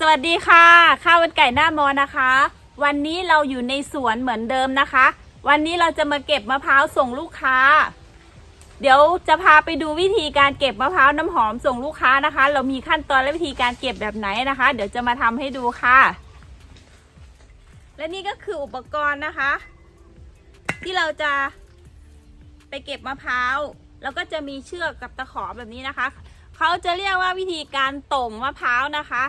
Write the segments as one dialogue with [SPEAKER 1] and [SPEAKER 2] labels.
[SPEAKER 1] สวัสดีค่ะ ข้าวมันไก่หน้ามอนะคะ วันนี้เราอยู่ในสวนเหมือนเดิมนะคะ วันนี้เราจะมาเก็บมะพร้าวส่งลูกค้า เดี๋ยวจะพาไปดูวิธีการเก็บมะพร้าวน้ำหอมส่งลูกค้านะคะ เรามีขั้นตอนและวิธีการเก็บแบบไหนนะคะ เดี๋ยวจะมาทำให้ดูค่ะ และนี่ก็คืออุปกรณ์นะคะ ที่เราจะไปเก็บมะพร้าวแล้วก็จะมีเชือกกับตะขอแบบนี้นะคะ เขาจะเรียกว่าวิธีการต่งมะพร้าวนะคะ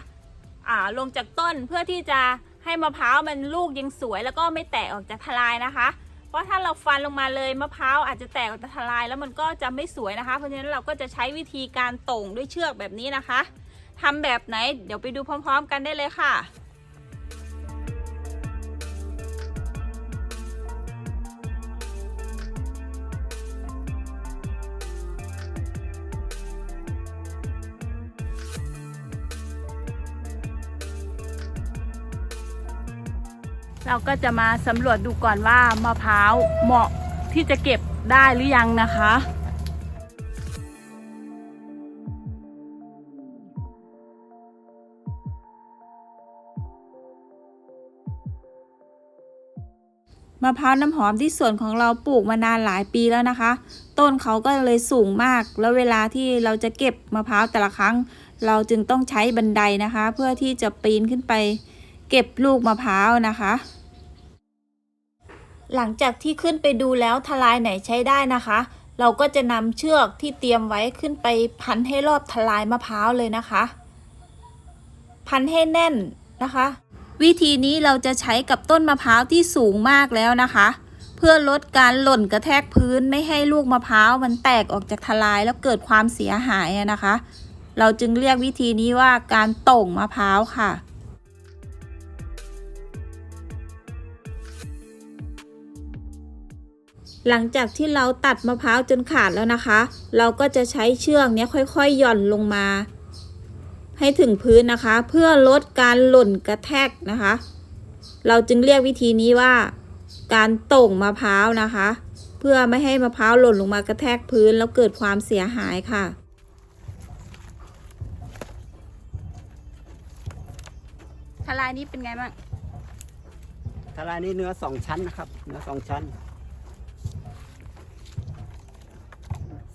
[SPEAKER 1] ลงจากต้นเพื่อที่จะให้มะพร้าวมันลูกยังสวยแล้วก็ไม่แตกออกจากทลายนะคะ เพราะถ้าเราฟันลงมาเลยมะพร้าวอาจจะแตกออกจากทลายแล้วมันก็จะไม่สวยนะคะ เพราะฉะนั้นเราก็จะใช้วิธีการต่งด้วยเชือกแบบนี้นะคะทำแบบไหนเดี๋ยวไปดูพร้อม ๆ กันได้เลยค่ะ เราก็จะมาสำรวจดูก่อนว่ามะพร้าวเหมาะที่จะเก็บได้หรือยังนะคะมะพร้าวน้ำหอมที่สวนของเราปลูกมานานหลายปีแล้วนะคะ ต้นเขาก็เลยสูงมาก แล้วเวลาที่เราจะเก็บมะพร้าวแต่ละครั้ง เราจึงต้องใช้บันไดนะคะ เพื่อที่จะปีนขึ้นไป เก็บลูกมะพร้าวนะคะ หลังจากที่ขึ้นไปดูแล้วทลายไหนใช้ได้นะคะ เราก็จะนำเชือกที่เตรียมไว้ขึ้นไปพันให้รอบทลายมะพร้าวเลยนะคะ พันให้แน่นนะคะ วิธีนี้เราจะใช้กับต้นมะพร้าวที่สูงมากแล้วนะคะ เพื่อลดการหล่นกระแทกพื้นไม่ให้ลูกมะพร้าวมันแตกออกจากทลายแล้วเกิดความเสียหายนะคะ เราจึงเรียกวิธีนี้ว่าการต่งมะพร้าวค่ะ หลังจากที่เราตัดมะพร้าวจนขาดแล้วนะคะ เราก็จะใช้เชือกเนี้ยค่อยๆหย่อนลงมา ให้ถึงพื้นนะคะ เพื่อลดการหล่นกระแทกนะคะ เราจึงเรียกวิธีนี้ว่า การโต่งมะพร้าวนะคะ เพื่อไม่ให้มะพร้าวหล่นลงมากระแทกพื้นแล้วเกิดความเสียหายค่ะทลายนี้เป็นไงบ้าง
[SPEAKER 2] ทลายนี้เนื้อสองชั้นนะครับ เนื้อสองชั้น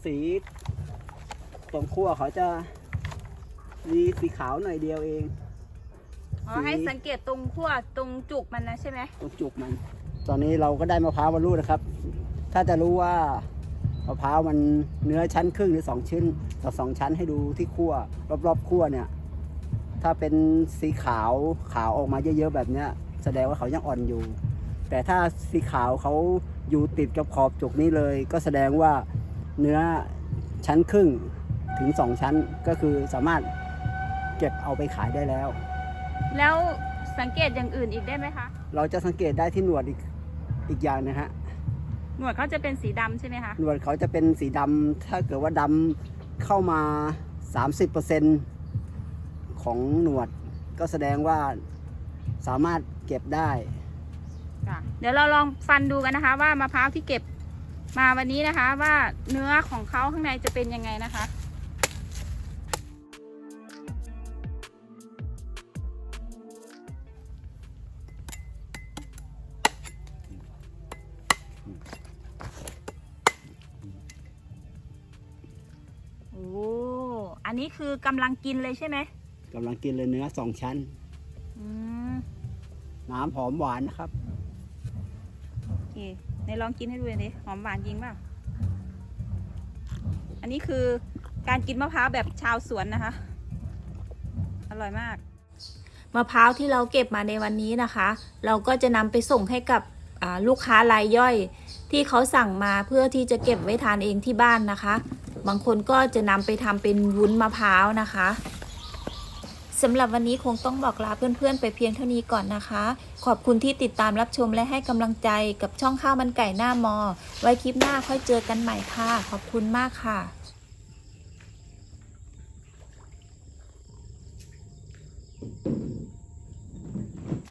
[SPEAKER 2] สีตรงขั้วเขาจะมีสีขาวหน่อยเดียวเอง
[SPEAKER 1] อ๋อ ให้สังเกตตรงขั้วตรงจุกมันนะใช่ไหม
[SPEAKER 2] ตรงจุกมัน ตอนนี้เราก็ได้มะพร้าวมาลูกนะครับ ถ้าจะรู้ว่ามะพร้าวมันเนื้อชั้นครึ่งหรือสองชิ้นต่อสองชั้นให้ดูที่ขั้วรอบๆขั้วเนี่ย ถ้าเป็นสีขาวขาวออกมาเยอะๆแบบเนี้ย แสดงว่าเขายังอ่อนอยู่ แต่ถ้าสีขาวเขาอยู่ติดกับขอบจุกนี้เลย ก็แสดงว่า เนื้อชั้นครึ่งถึงสองชั้นก็คือสามารถเก็บเอาไปขายได้แล้ว
[SPEAKER 1] แล้วสังเกตอย่างอื่นอีกได้ไหมคะ
[SPEAKER 2] เราจะสังเกตได้ที่หนวดอีกอีกอย่างนะฮะ
[SPEAKER 1] หนวดเขาจะเป็นสีดำใช่ไหมคะ
[SPEAKER 2] หนวดเขาจะเป็นสีดำถ้าเกิดว่าดำเข้ามา 30%ของหนวดก็แสดงว่าสามารถเก็บได้
[SPEAKER 1] ค่ะ เดี๋ยวเราลองฟันดูกันนะคะ ว่ามะพร้าวที่เก็บ มาวันนี้นะคะว่าเนื้อของเขาข้างในจะเป็นยังไงนะคะ โอ้ อันนี้คือกำลังกินเลยใช่ไหม
[SPEAKER 2] กำลังกินเลยเนื้อสองชั้น
[SPEAKER 1] อืม
[SPEAKER 2] น้ำหอมหวานนะครับ
[SPEAKER 1] โอเค ในลองกินให้ดูหน่อยดิหอมหวานจริงเปล่าอันนี้คือการกินมะพร้าวแบบชาวสวนนะคะ อร่อยมาก มะพร้าวที่เราเก็บมาในวันนี้นะคะ เราก็จะนำไปส่งให้กับลูกค้ารายย่อย ที่เขาสั่งมาเพื่อที่จะเก็บไว้ทานเองที่บ้านนะคะ บางคนก็จะนำไปทำเป็นวุ้นมะพร้าวนะคะ สำหรับวันนี้คงต้องบอกลาเพื่อนๆ ไปเพียงเท่านี้ก่อนนะคะ ขอบคุณที่ติดตามรับชมและให้กำลังใจกับช่องข้าวมันไก่หน้ามอ ไว้คลิปหน้าค่อยเจอกันใหม่ค่ะ ขอบคุณมากค่ะ